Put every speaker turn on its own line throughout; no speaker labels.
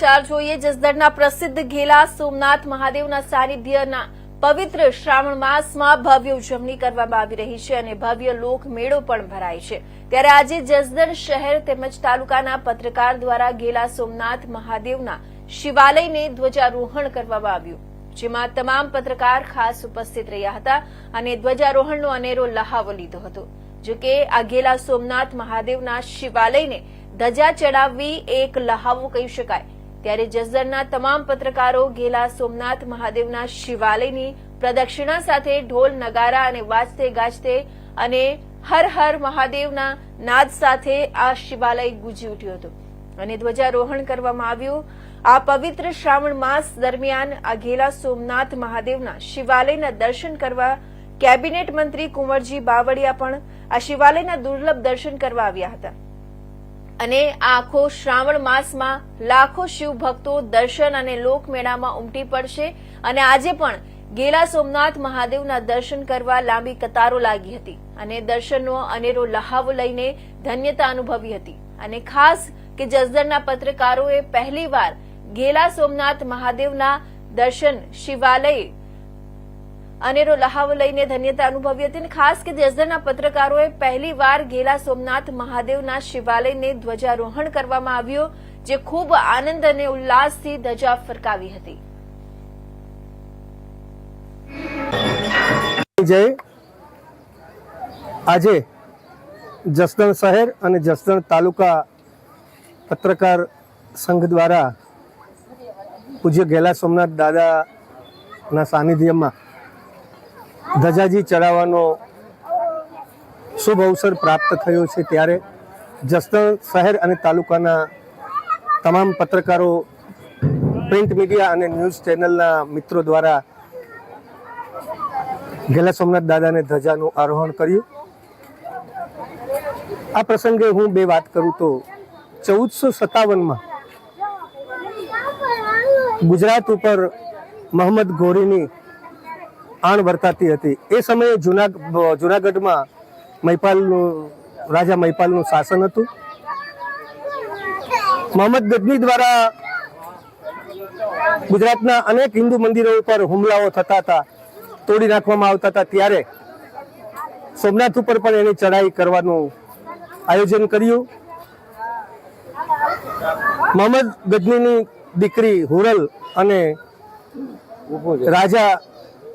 ચાર જોઈએ, જસદણના પ્રસિદ્ધ ઘેલા સોમનાથ મહાદેવના સાનિધ્યના પવિત્ર શ્રાવણ માસમાં ભવ્ય ઉજવણી કરવામાં આવી રહી છે અને ભવ્ય લોક મેળો પણ ભરાય છે. ત્યારે આજે જસદણ શહેર તેમજ તાલુકાના પત્રકાર દ્વારા ઘેલા સોમનાથ મહાદેવના શિવાલયને ધ્વજારોહણ કરવામાં આવ્યું. જેમાં તમામ પત્રકાર ખાસ ઉપસ્થિત રહ્યા હતા અને ધ્વજારોહણનો અનેરો લહાવો લીધો હતો. જોકે આ ઘેલા સોમનાથ મહાદેવના શિવાલયને ધજા ચડાવવી એક લહાવો કહી શકાય. ત્યારે જસદણના તમામ પત્રકારો ગેલા સોમનાથ મહાદેવના શિવાલયની પ્રદક્ષિણા સાથે ઢોલ, નગારા અને વાજતે ગાજતે અને હર હર મહાદેવના નાદ સાથે આ શિવાલય ગુજી ઉઠ્યું હતું. અને ધ્વજારોહણ કરવામાં આવ્યું. આ પવિત્ર શ્રાવણ માસ દરમિયાન આ ઘેલા સોમનાથ મહાદેવના શિવાલયના દર્શન કરવા કેબિનેટ મંત્રી કુંવરજી બાવળિયા પણ આ શિવાલયના દુર્લભ દર્શન કરવા આવ્યા હતા. અને આખો શ્રાવણ માસમાં લાખો શિવ ભક્તો દર્શન અને લોકમેળામાં ઉમટી પડશે અને આજે પણ ગેલા સોમનાથ મહાદેવના દર્શન કરવા લાંબી કતારો લાગી હતી અને દર્શનનો અનેરો લહાવો લઈને ધન્યતા અનુભવી હતી. અને ખાસ કે જસદણના પત્રકારોએ પહેલીવાર ગેલા સોમનાથ મહાદેવના દર્શન શિવાલય અનેરો લહાવો લઈને ધન્યતા અનુભવી હતી અને ખાસ કે જસદણના પત્રકારોએ પહેલીવાર ગેલા સોમનાથ મહાદેવના શિવાલયને ધ્વજારોહણ કરવામાં આવ્યું, જે ખૂબ આનંદ અને ઉલ્લાસથી ધજા ફરકાવી હતી.
આજે જસદણ શહેર અને જસદણ તાલુકા પત્રકાર સંઘ દ્વારા પૂજ્ય ગેલા સોમનાથ દાદાના સાનિધ્યમાં ધજાજી ચડાવવાનો શુભ અવસર પ્રાપ્ત થયો છે ત્યારે જસદણ શહેર અને તાલુકાના તમામ પત્રકારો, પ્રિન્ટ મીડિયા અને ન્યૂઝ ચેનલના મિત્રો દ્વારા ગેલા સોમનાથ દાદાને ધજાનું આરોહણ કર્યું. આ પ્રસંગે હું બે વાત કરું તો ચૌદસો સત્તાવનમાં ગુજરાત ઉપર મોહમ્મદ ઘોરીની આણ વર્તાતી હતી. એ સમયે જુના જુનાગઢમાં મહિપાલનું, રાજા મહિપાલનું શાસન હતું. મોહમ્મદ ગજની દ્વારા ગુજરાતના અનેક હિન્દુ મંદિરો ઉપર હુમલાઓ થતા હતા, તોડી નાખવામાં આવતા હતા. ત્યારે સોમનાથ ઉપર પણ એની ચડાઈ કરવાનું આયોજન કર્યું. મોહમ્મદ ગજનીની દીકરી હુરલ અને રાજા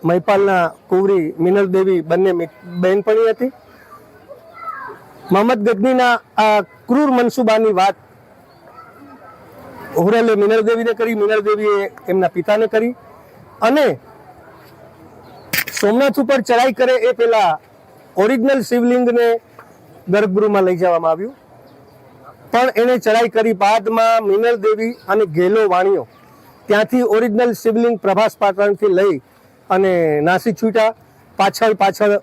મહિપાલના કુંવરી મિનલ દેવી બંને બહેનપણી હતી. મોહમ્મદ ગજનીના આ ક્રૂર મનસુબાની વાત હુરલે મિનલ દેવીને કરી, મિનલ દેવીએ એમના પિતાને કરી. અને સોમનાથ ઉપર ચડાઈ કરે એ પહેલા ઓરિજિનલ શિવલિંગને ગર્ભગૃહમાં લઈ જવામાં આવ્યું. પણ એને ચડાઈ કરી બાદમાં મિનલ દેવી અને ગેલો વાણીઓ ત્યાંથી ઓરિજિનલ શિવલિંગ પ્રભાસ પાટણથી લઈ અને નાસી છૂટ્યા પાછળ પાછળ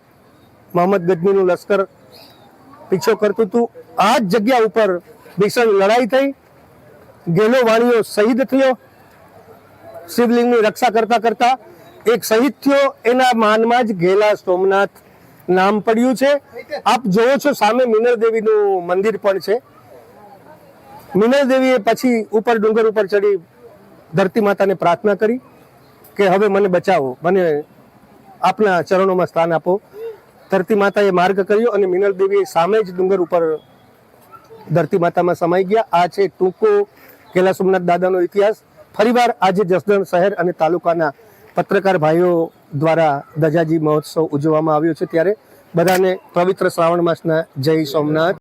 મોહમ્મદ ગજનીનું લશ્કર પીછો કરતું હતું. આ જ જગ્યા ઉપર ભીષણ લડાઈ થઈ. ગેલો વાણીઓ શહીદ થયો. શિવલિંગની રક્ષા કરતા કરતા એક શહીદ થયો. એના માનમાં જ ગેલા સોમનાથ નામ પડ્યું છે. આપ જોવો છો સામે મિનર દેવીનું મંદિર પણ છે. મિનર દેવીએ પછી ઉપર ડુંગર ઉપર ચડી ધરતી માતાને પ્રાર્થના કરી. કે હવે મને બચાવો. મને આપના ચરણોમાં સ્થાન આપો. ધરતી માતાએ માર્ગ કર્યો અને મિનલ દેવીએ સામે જ ડુંગર ઉપર ધરતી માતામાં સમાઈ ગયા. આ છે ટૂંકો કેલા સોમનાથ દાદાનો ઇતિહાસ. ફરીવાર આજે જસદણ શહેર અને તાલુકાના પત્રકાર ભાઈઓ દ્વારા દજાજી મહોત્સવ ઉજવવામાં આવ્યો છે ત્યારે. બધાને પવિત્ર શ્રાવણ માસના જય સોમનાથ.